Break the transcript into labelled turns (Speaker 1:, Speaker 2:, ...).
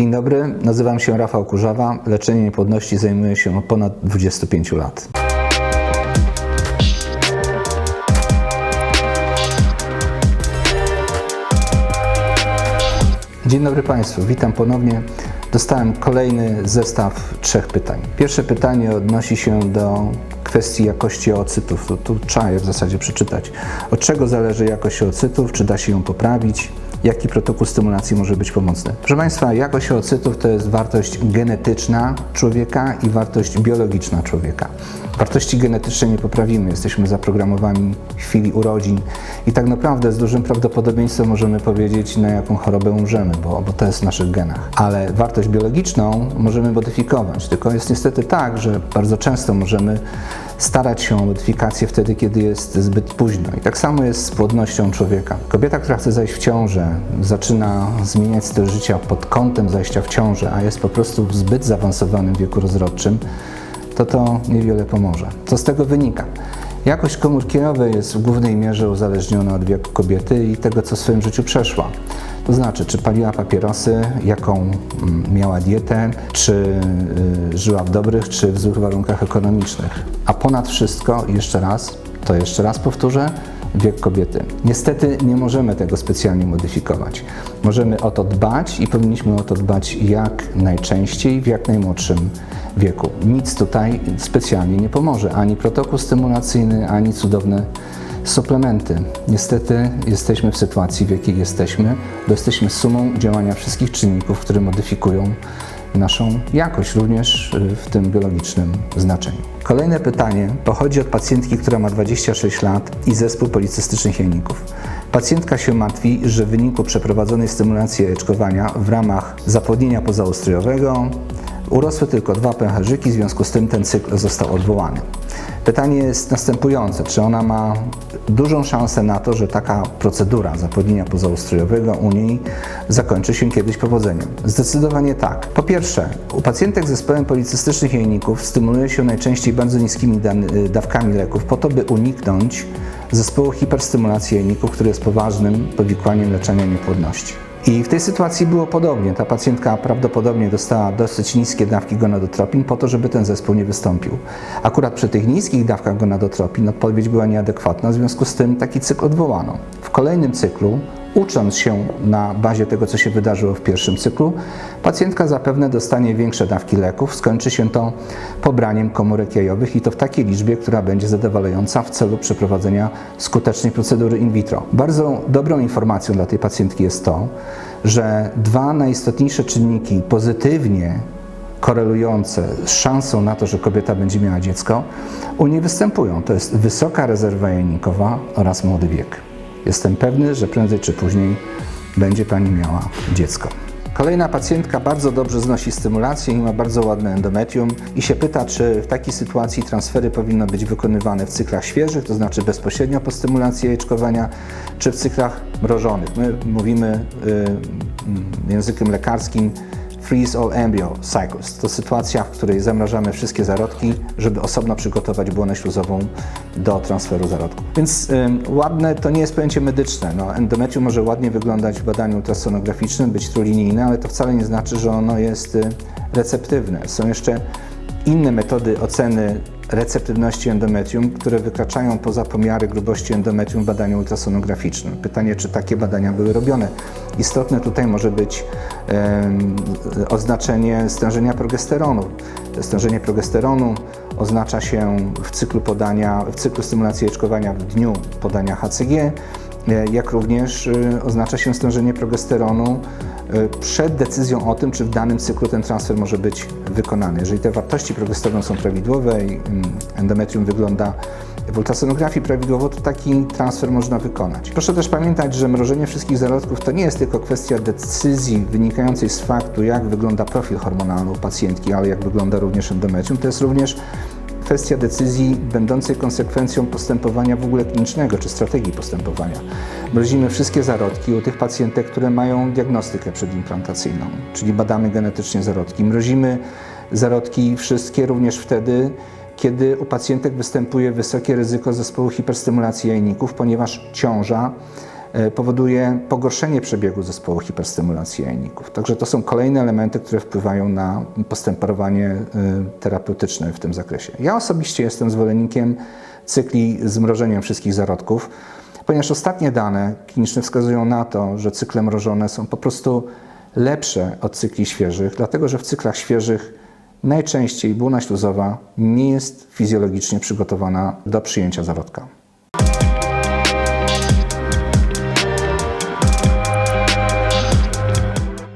Speaker 1: Dzień dobry, nazywam się Rafał Kurzawa. Leczenie niepłodności zajmuję się od ponad 25 lat. Dzień dobry Państwu, witam ponownie. Dostałem kolejny zestaw trzech pytań. Pierwsze pytanie odnosi się do kwestii jakości oocytów. Tu, tu trzeba je w zasadzie przeczytać. Od czego zależy jakość oocytów? Czy da się ją poprawić? Jaki protokół stymulacji może być pomocny? Proszę Państwa, jakość oocytów to jest wartość genetyczna człowieka i wartość biologiczna człowieka. Wartości genetyczne nie poprawimy, jesteśmy zaprogramowani w chwili urodzin i tak naprawdę z dużym prawdopodobieństwem możemy powiedzieć, na jaką chorobę umrzemy, bo, bo to jest w naszych genach. Ale wartość biologiczną możemy modyfikować, tylko jest niestety tak, że bardzo często możemy starać się o modyfikację wtedy, kiedy jest zbyt późno. I tak samo jest z płodnością człowieka. Kobieta, która chce zajść w ciążę, zaczyna zmieniać styl życia pod kątem zajścia w ciążę, a jest po prostu w zbyt zaawansowanym wieku rozrodczym, to to niewiele pomoże. Co z tego wynika? Jakość komórki jajowej jest w głównej mierze uzależniona od wieku kobiety i tego, co w swoim życiu przeszła. To znaczy, czy paliła papierosy, jaką mm, miała dietę, czy y, żyła w dobrych, czy w złych warunkach ekonomicznych. A ponad wszystko, jeszcze raz, to jeszcze raz powtórzę, wiek kobiety. Niestety nie możemy tego specjalnie modyfikować. Możemy o to dbać i powinniśmy o to dbać jak najczęściej w jak najmłodszym wieku. Nic tutaj specjalnie nie pomoże, ani protokół stymulacyjny, ani cudowne suplementy. Niestety jesteśmy w sytuacji, w jakiej jesteśmy, bo jesteśmy sumą działania wszystkich czynników, które modyfikują naszą jakość, również y, w tym biologicznym znaczeniu. Kolejne pytanie pochodzi od pacjentki, która ma 26 lat i zespół policystycznych jajników. Pacjentka się martwi, że w wyniku przeprowadzonej stymulacji jajeczkowania w ramach zapłodnienia pozaustrojowego urosły tylko dwa pęcherzyki, w związku z tym ten cykl został odwołany. Pytanie jest następujące: czy ona ma dużą szansę na to, że taka procedura zapłodnienia pozaustrojowego u niej zakończy się kiedyś powodzeniem? Zdecydowanie tak. Po pierwsze, u pacjentek z zespołem policystycznych jajników stymuluje się najczęściej bardzo niskimi dawkami leków po to, by uniknąć zespołu hiperstymulacji jajników, który jest poważnym powikłaniem leczenia niepłodności. I w tej sytuacji było podobnie. Ta pacjentka prawdopodobnie dostała dosyć niskie dawki gonadotropin po to, żeby ten zespół nie wystąpił. Akurat przy tych niskich dawkach gonadotropin odpowiedź była nieadekwatna, w związku z tym taki cykl odwołano. W kolejnym cyklu ucząc się na bazie tego, co się wydarzyło w pierwszym cyklu, pacjentka zapewne dostanie większe dawki leków. Skończy się to pobraniem komórek jajowych i to w takiej liczbie, która będzie zadowalająca w celu przeprowadzenia skutecznej procedury in vitro. Bardzo dobrą informacją dla tej pacjentki jest to, że dwa najistotniejsze czynniki pozytywnie korelujące z szansą na to, że kobieta będzie miała dziecko, u niej występują. To jest wysoka rezerwa jajnikowa oraz młody wiek. Jestem pewny, że prędzej czy później będzie Pani miała dziecko. Kolejna pacjentka bardzo dobrze znosi stymulację i ma bardzo ładne endometrium i się pyta, czy w takiej sytuacji transfery powinny być wykonywane w cyklach świeżych, to znaczy bezpośrednio po stymulacji jajeczkowania, czy w cyklach mrożonych. My mówimy y, językiem lekarskim Freeze All Embryo Cycles. To sytuacja, w której zamrażamy wszystkie zarodki, żeby osobno przygotować błonę śluzową do transferu zarodków. Więc ładne to nie jest pojęcie medyczne. No, endometrium może ładnie wyglądać w badaniu ultrasonograficznym, być trulinijne, ale to wcale nie znaczy, że ono jest y, receptywne. Są jeszcze inne metody oceny receptywności endometrium, które wykraczają poza pomiary grubości endometrium w badaniu ultrasonograficznym. Pytanie, czy takie badania były robione. Istotne tutaj może być oznaczenie stężenia progesteronu. Stężenie progesteronu oznacza się w cyklu podania, w cyklu stymulacji jeczkowania w dniu podania HCG, e, jak również e, oznacza się stężenie progesteronu E, przed decyzją o tym, czy w danym cyklu ten transfer może być wykonany. Jeżeli te wartości progesteronu są prawidłowe i mm, endometrium wygląda w ultrasonografii prawidłowo, to taki transfer można wykonać. Proszę też pamiętać, że mrożenie wszystkich zarodków to nie jest tylko kwestia decyzji wynikającej z faktu, jak wygląda profil hormonalny u pacjentki, ale jak wygląda również endometrium. To jest również kwestia decyzji będącej konsekwencją postępowania w ogóle klinicznego czy strategii postępowania. Mrozimy wszystkie zarodki u tych pacjentek, które mają diagnostykę przedimplantacyjną, czyli badamy genetycznie zarodki. Mrozimy zarodki wszystkie również wtedy, kiedy u pacjentek występuje wysokie ryzyko zespołu hiperstymulacji jajników, ponieważ ciąża e, powoduje pogorszenie przebiegu zespołu hiperstymulacji jajników. Także to są kolejne elementy, które wpływają na postępowanie e, terapeutyczne w tym zakresie. Ja osobiście jestem zwolennikiem cykli z mrożeniem wszystkich zarodków, ponieważ ostatnie dane kliniczne wskazują na to, że cykle mrożone są po prostu lepsze od cykli świeżych, dlatego że w cyklach świeżych najczęściej błona śluzowa nie jest fizjologicznie przygotowana do przyjęcia zarodka.